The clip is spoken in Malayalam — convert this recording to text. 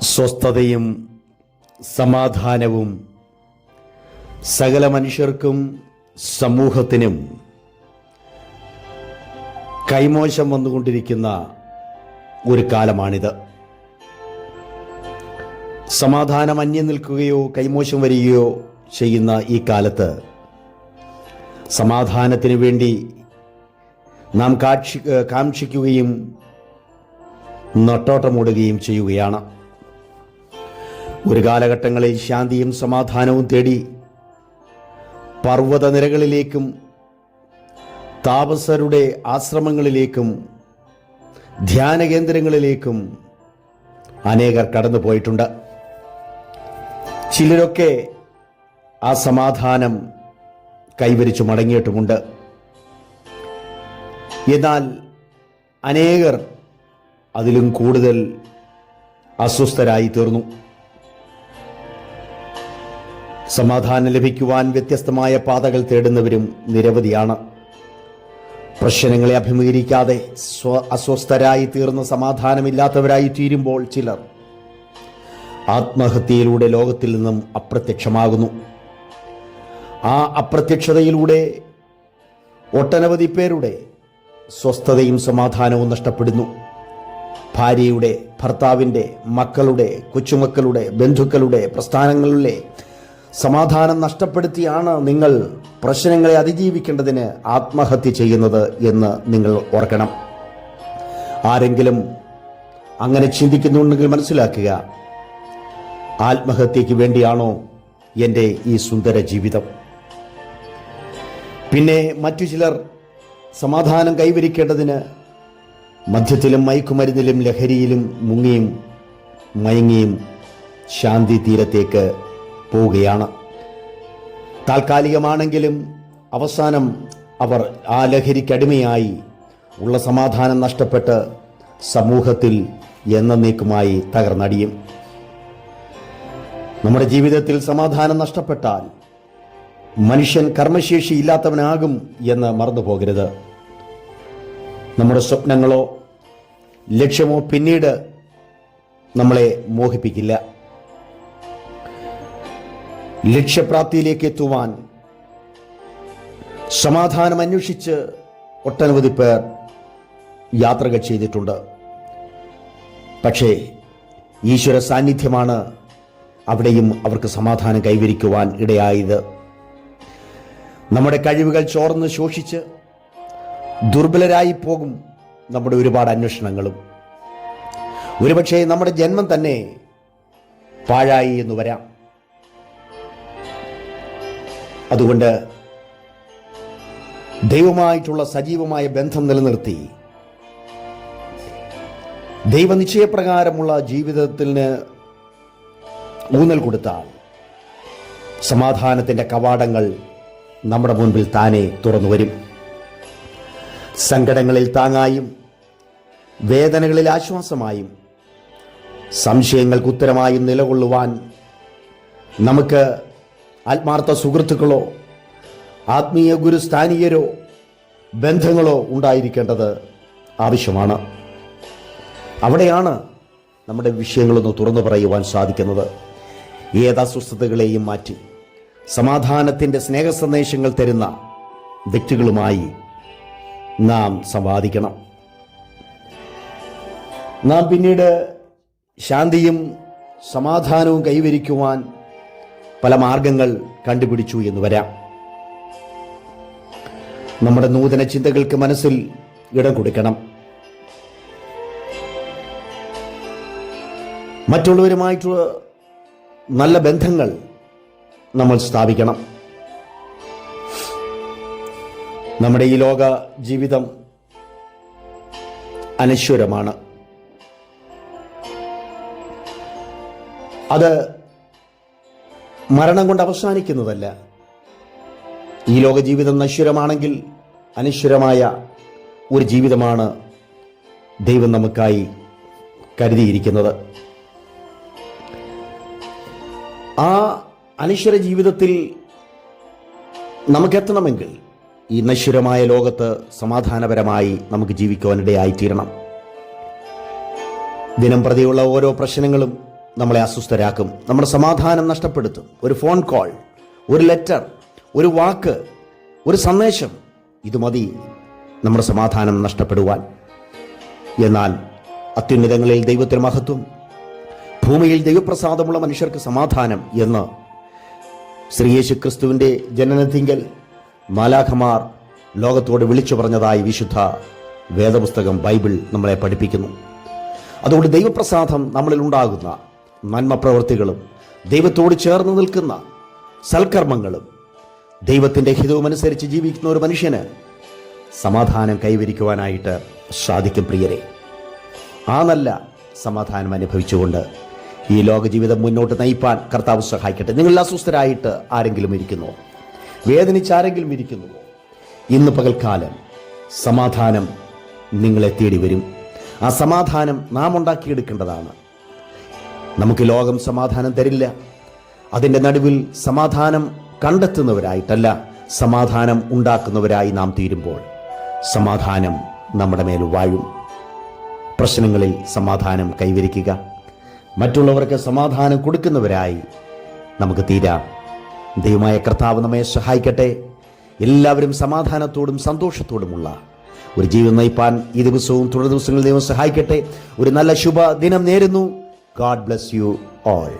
സ്വസ്ഥതയും സമാധാനവും സകല മനുഷ്യർക്കും സമൂഹത്തിനും കൈമോശം വന്നുകൊണ്ടിരിക്കുന്ന ഒരു കാലമാണിത്. സമാധാനം അന്യം നിൽക്കുകയോ കൈമോശം വരികയോ ചെയ്യുന്ന ഈ കാലത്ത് സമാധാനത്തിന് വേണ്ടി നാം കാക്ഷി കാക്ഷിക്കുകയും നട്ടോട്ടമൂടുകയും ചെയ്യുകയാണ്. ഒരു കാലഘട്ടങ്ങളിൽ ശാന്തിയും സമാധാനവും തേടി പർവതനിരകളിലേക്കും താപസരുടെ ആശ്രമങ്ങളിലേക്കും ധ്യാന കേന്ദ്രങ്ങളിലേക്കും അനേകർ കടന്നു പോയിട്ടുണ്ട്. ചിലരൊക്കെ ആ സമാധാനം കൈവരിച്ചു മടങ്ങിയിട്ടുമുണ്ട്. എന്നാൽ അനേകർ അതിലും കൂടുതൽ അസ്വസ്ഥരായി തീർന്നു. സമാധാനം ലഭിക്കുവാൻ വ്യത്യസ്തമായ പാതകൾ തേടുന്നവരും നിരവധിയാണ്. പ്രശ്നങ്ങളെ അഭിമുഖീകരിക്കാതെ സ്വ അസ്വസ്ഥരായി തീർന്ന സമാധാനമില്ലാത്തവരായി തീരുമ്പോൾ ചിലർ ആത്മഹത്യയിലൂടെ ലോകത്തിൽ നിന്നും അപ്രത്യക്ഷമാകുന്നു. ആ അപ്രത്യക്ഷതയിലൂടെ ഒട്ടനവധി പേരുടെ സ്വസ്ഥതയും സമാധാനവും നഷ്ടപ്പെടുന്നു. ഭാര്യയുടെ ഭർത്താവിന്റെ മക്കളുടെ കൊച്ചുമക്കളുടെ ബന്ധുക്കളുടെ പ്രസ്ഥാനങ്ങളിലെ സമാധാനം നഷ്ടപ്പെടുത്തിയാണ് നിങ്ങൾ പ്രശ്നങ്ങളെ അതിജീവിക്കേണ്ടതിന് ആത്മഹത്യ ചെയ്യുന്നത് എന്ന് നിങ്ങൾ ഓർക്കണം. ആരെങ്കിലും അങ്ങനെ ചിന്തിക്കുന്നുണ്ടെങ്കിൽ മനസ്സിലാക്കുക ആത്മഹത്യക്ക് വേണ്ടിയാണോ എന്റെ ഈ സുന്ദര ജീവിതം. പിന്നെ മറ്റു ചിലർ സമാധാനം കൈവരിക്കേണ്ടതിന് മദ്യത്തിലും മയക്കുമരുന്നിലും ലഹരിയിലും മുങ്ങിയും മയങ്ങിയും ശാന്തി തീരത്തേക്ക് പോവുകയാണ്. താൽക്കാലികമാണെങ്കിലും അവസാനം അവർ ആ ലഹരിക്കടിമയായി ഉള്ള സമാധാനം നഷ്ടപ്പെട്ട് സമൂഹത്തിൽ എന്നേക്കുമായി തകർന്നടിയും. നമ്മുടെ ജീവിതത്തിൽ സമാധാനം നഷ്ടപ്പെട്ടാൽ മനുഷ്യൻ കർമ്മശേഷി ഇല്ലാത്തവനാകും എന്ന് മറന്നു പോകരുത് നമ്മുടെ സ്വപ്നങ്ങളോ ലക്ഷ്യമോ പിന്നീട് നമ്മളെ മോഹിപ്പിക്കില്ല. ലക്ഷ്യപ്രാപ്തിയിലേക്ക് എത്തുവാൻ സമാധാനം അന്വേഷിച്ച് ഒട്ടനവധി പേർ യാത്രകൾ ചെയ്തിട്ടുണ്ട്. പക്ഷേ ഈശ്വര സാന്നിധ്യമാണ് അവിടെയും അവർക്ക് സമാധാനം കൈവരിക്കുവാൻ ഇടയായത്. നമ്മുടെ കഴിവുകൾ ചോർന്ന് ശോഷിച്ച് ദുർബലരായി പോകും നമ്മുടെ ഒരുപാട് അന്വേഷണങ്ങളും. ഒരുപക്ഷെ നമ്മുടെ ജന്മം തന്നെ പാഴായി എന്ന് വരാം. അതുകൊണ്ട് ദൈവമായിട്ടുള്ള സജീവമായ ബന്ധം നിലനിർത്തി ദൈവനിശ്ചയപ്രകാരമുള്ള ജീവിതത്തിന് ഊന്നൽ കൊടുത്താൽ സമാധാനത്തിന്റെ കവാടങ്ങൾ നമ്മുടെ മുൻപിൽ താനെ തുറന്നു വരും. സങ്കടങ്ങളിൽ താങ്ങായും വേദനകളിൽ ആശ്വാസമായും സംശയങ്ങൾക്ക് ഉത്തരമായും നിലകൊള്ളുവാൻ നമുക്ക് ആത്മാർത്ഥ സുഹൃത്തുക്കളോ ആത്മീയ ഗുരുസ്ഥാനീയരോ ബന്ധങ്ങളോ ഉണ്ടായിരിക്കേണ്ടത് ആവശ്യമാണ്. അവിടെയാണ് നമ്മുടെ വിഷയങ്ങളൊന്ന് തുറന്നു പറയുവാൻ സാധിക്കുന്നത്. ഏത് അസ്വസ്ഥതകളെയും മാറ്റി സമാധാനത്തിന്റെ സ്നേഹ സന്ദേശങ്ങൾ തരുന്ന വ്യക്തികളുമായി നാം സംവാദിക്കണം. നാം പിന്നീട് ശാന്തിയും സമാധാനവും കൈവരിക്കുവാൻ പല മാർഗങ്ങൾ കണ്ടുപിടിച്ചു എന്ന് വരാം. നമ്മുടെ നൂതന ചിന്തകൾക്ക് മനസ്സിൽ ഇടം കൊടുക്കണം. മറ്റുള്ളവരുമായിട്ടുള്ള നല്ല ബന്ധങ്ങൾ നമ്മൾ സ്ഥാപിക്കണം. നമ്മുടെ ഈ ലോക ജീവിതം അനശ്വരമാണ്. അത് മരണം കൊണ്ട് അവസാനിക്കുന്നതല്ല. ഈ ലോക ജീവിതം നശ്വരമാണെങ്കിൽ അനശ്വരമായ ഒരു ജീവിതമാണ് ദൈവം നമുക്കായി കരുതിയിരിക്കുന്നത്. ആ അനശ്വര ജീവിതത്തിൽ നമുക്കെത്തണമെങ്കിൽ ഈ നശ്വരമായ ലോകത്ത് സമാധാനപരമായി നമുക്ക് ജീവിക്കുവാനിടയായിത്തീരണം. ദിനം പ്രതിയുള്ള ഓരോ പ്രശ്നങ്ങളും നമ്മളെ അസ്വസ്ഥരാക്കും നമ്മുടെ സമാധാനം നഷ്ടപ്പെടുത്തും. ഒരു ഫോൺ കോൾ ഒരു ലെറ്റർ ഒരു വാക്ക് ഒരു സന്ദേശം ഇത് മതി. നമ്മുടെ സമാധാനം നഷ്ടപ്പെടുവാൻ. എന്നാൽ അത്യുന്നതങ്ങളിൽ ദൈവത്തിന് മഹത്വം ഭൂമിയിൽ ദൈവപ്രസാദമുള്ള മനുഷ്യർക്ക് സമാധാനം എന്ന് ശ്രീ യേശു ക്രിസ്തുവിന്റെ ജനനത്തിങ്കൽ മാലാഖമാർ ലോകത്തോട് വിളിച്ചു പറഞ്ഞതായി വിശുദ്ധ വേദപുസ്തകം ബൈബിൾ നമ്മളെ പഠിപ്പിക്കുന്നു. അതുകൊണ്ട് ദൈവപ്രസാദം നമ്മളിൽ ഉണ്ടാകുന്ന നന്മ പ്രവൃത്തികളും ദൈവത്തോട് ചേർന്ന് നിൽക്കുന്ന സൽക്കർമ്മങ്ങളും ദൈവത്തിന്റെ ഹിതവുമനുസരിച്ച് ജീവിക്കുന്ന ഒരു മനുഷ്യന് സമാധാനം കൈവരിക്കുവാനായിട്ട് സാധിക്കും പ്രിയരെ. ആ നല്ല സമാധാനം അനുഭവിച്ചുകൊണ്ട് ഈ ലോക ജീവിതം മുന്നോട്ട് നയിപ്പാൻ കർത്താവ് സഹായിക്കട്ടെ. നിങ്ങൾ അസ്വസ്ഥരായിട്ട് ആരെങ്കിലും ഇരിക്കുന്നു? വേദനിച്ച് ആരെങ്കിലും ഇരിക്കുന്നുവോ ഇന്ന് പകൽക്കാലം സമാധാനം നിങ്ങളെ തേടി വരും ആ സമാധാനം നാം ഉണ്ടാക്കിയെടുക്കേണ്ടതാണ്. നമുക്ക് ലോകം സമാധാനം തരില്ല. അതിന്റെ നടുവിൽ സമാധാനം കണ്ടെത്തുന്നവരായിട്ടല്ല സമാധാനം ഉണ്ടാക്കുന്നവരായി നാം തീരുമ്പോൾ. സമാധാനം നമ്മുടെ മേൽ വാഴും. പ്രശ്നങ്ങളിൽ സമാധാനം കൈവരിക്കുക. മറ്റുള്ളവർക്ക് സമാധാനം കൊടുക്കുന്നവരായി നമുക്ക് തീരാം. ദൈവമായ കർത്താവ് നമ്മെ സഹായിക്കട്ടെ. എല്ലാവരും സമാധാനത്തോടും സന്തോഷത്തോടുമുള്ള ഒരു ജീവിതം നയിപ്പാൻ ഈ ദിവസവും തുടർ ദിവസങ്ങളിൽ ദൈവം സഹായിക്കട്ടെ. ഒരു നല്ല ശുഭ ദിനം നേരുന്നു. God bless you all.